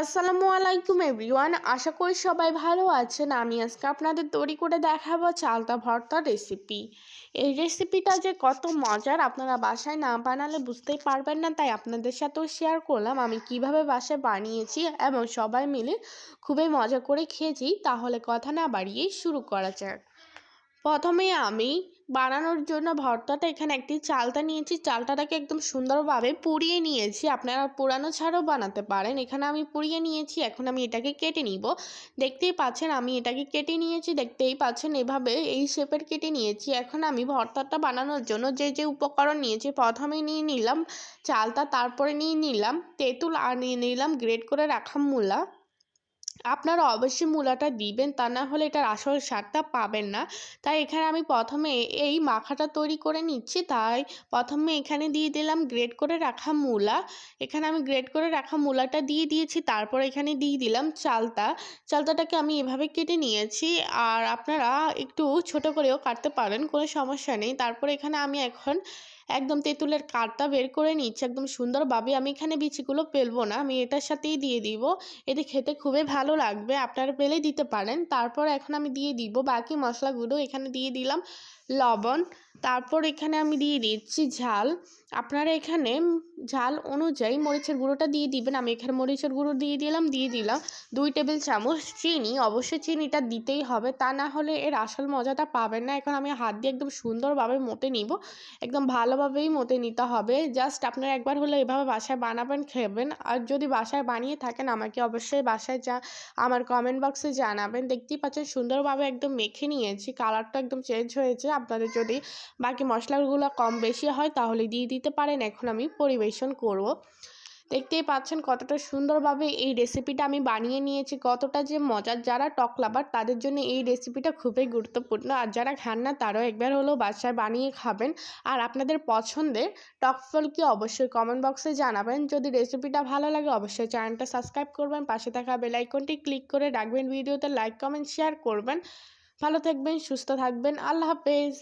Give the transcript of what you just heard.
আসসালামু আলাইকুম এভরিওয়ান, আশা করি সবাই ভালো আছেন। আমি আজকে আপনাদের তৈরি করে দেখাবো চালতা ভর্তা রেসিপি এই রেসিপিটা যে কত মজার, আপনারা বাসায় না বানালে বুঝতেই পারবেন না, তাই আপনাদের সাথেও শেয়ার করলাম। আমি কীভাবে বাসায় বানিয়েছি এবং সবাই মিলে খুবই মজা করে খেয়েছি, তাহলে কথা না বাড়িয়েই শুরু করা যাক। প্রথমে আমি বানানোর জন্য ভর্তাটা এখানে একটি চালটা নিয়েছি। চালটাটাকে একদম সুন্দরভাবে পুড়িয়ে নিয়েছি। আপনারা পুরানো ছাড়াও বানাতে পারেন। এখানে আমি পুড়িয়ে নিয়েছি। এখন আমি এটাকে কেটে নিব। দেখতেই পাচ্ছেন, আমি এটাকে কেটে নিয়েছি। দেখতেই পাচ্ছেন, এভাবে এই শেপের কেটে নিয়েছি। এখন আমি ভর্তাটা বানানোর জন্য যে যে উপকরণ নিয়েছি প্রথমে নিয়ে নিলাম চালটা তারপরে নিয়ে নিলাম তেঁতুল, আর নিয়ে নিলাম গ্রেট করে রাখা মূলা। আপনারা অবশ্যই মূলাটা দিবেন, তা না হলে এটার আসল স্বাদটা পাবেন না। তাই এখানে আমি প্রথমে এই মাখাটা তৈরি করে নিচ্ছি। তাই প্রথমে এখানে দিয়ে দিলাম গ্রেট করে রাখা মূলা। এখানে আমি গ্রেট করে রাখা মূলাটা দিয়ে দিয়েছি, তারপর এখানে দিয়ে দিলাম চালতা। চালতাটাকে আমি এভাবে কেটে নিয়েছি, আর আপনারা একটু ছোট করেও কাটতে পারেন কোনো সমস্যা নেই। তারপর এখানে আমি এখন একদম তেঁতুলের কাঠটা বের করে নিচ্ছি, একদম সুন্দরভাবে আমি এখানে বিচিগুলো পেলবো না, আমি এটার সাথেই দিয়ে দিব। এতে খেতে খুবই ভালো লাগবে, আপনারা পেলে দিতে পারেন। তারপর এখন আমি দিয়ে দিব, বাকি মশলাগুলো এখানে দিয়ে দিলাম, লবণ তারপর এখানে আমি দিয়ে দিচ্ছি ঝাল। আপনারা এখানে ঝাল অনুযায়ী মরিচের গুঁড়োটা দিয়ে দিবেন। আমি এখানে মরিচের গুঁড়ো দিয়ে দিলাম দিয়ে দিলাম দুই টেবিল চামচ চিনি। অবশ্যই চিনিটা দিতেই হবে, তা না হলে এর আসল মজাটা পাবেন না। এখন আমি হাত দিয়ে একদম সুন্দরভাবে মতে নিব। একদম ভালোভাবেই মতে নিতে হবে। জাস্ট আপনারা একবার হলে এভাবে বাসায় বানাবেন, খেবেন। আর যদি বাসায় বানিয়ে থাকেন, আমাকে অবশ্যই বাসায় যা, আমার কমেন্ট বক্সে জানাবেন। দেখতেই পাচ্ছেন, সুন্দরভাবে একদম মেখে নিয়েছি। কালারটা একদম চেঞ্জ হয়েছে। আপনাদের যদি বাকি মশলাগুলো কম বেশি হয় তাহলে দিয়ে দিতে পারেন। এখন আমি পরিবেশন করব। দেখতেই পাচ্ছেন কতটা সুন্দরভাবে এই রেসিপিটা আমি বানিয়ে নিয়েছি। কতটা যে মজার যারা টক লাভার, তাদের জন্য এই রেসিপিটা খুবই গুরুত্বপূর্ণ। আর যারা খান না, তারাও একবার হলেও বাসায় বানিয়ে খাবেন। আর আপনাদের পছন্দের টক ফল কি অবশ্যই কমেন্ট বক্সে জানাবেন। যদি রেসিপিটা ভালো লাগে, অবশ্যই চ্যানেলটা সাবস্ক্রাইব করবেন। পাশে থাকা বেলাইকনটি ক্লিক করে রাখবেন। ভিডিওতে লাইক কমেন্ট শেয়ার করবেন। ভালো থাকবেন, সুস্থ থাকবেন। আল্লাহ হাফেজ।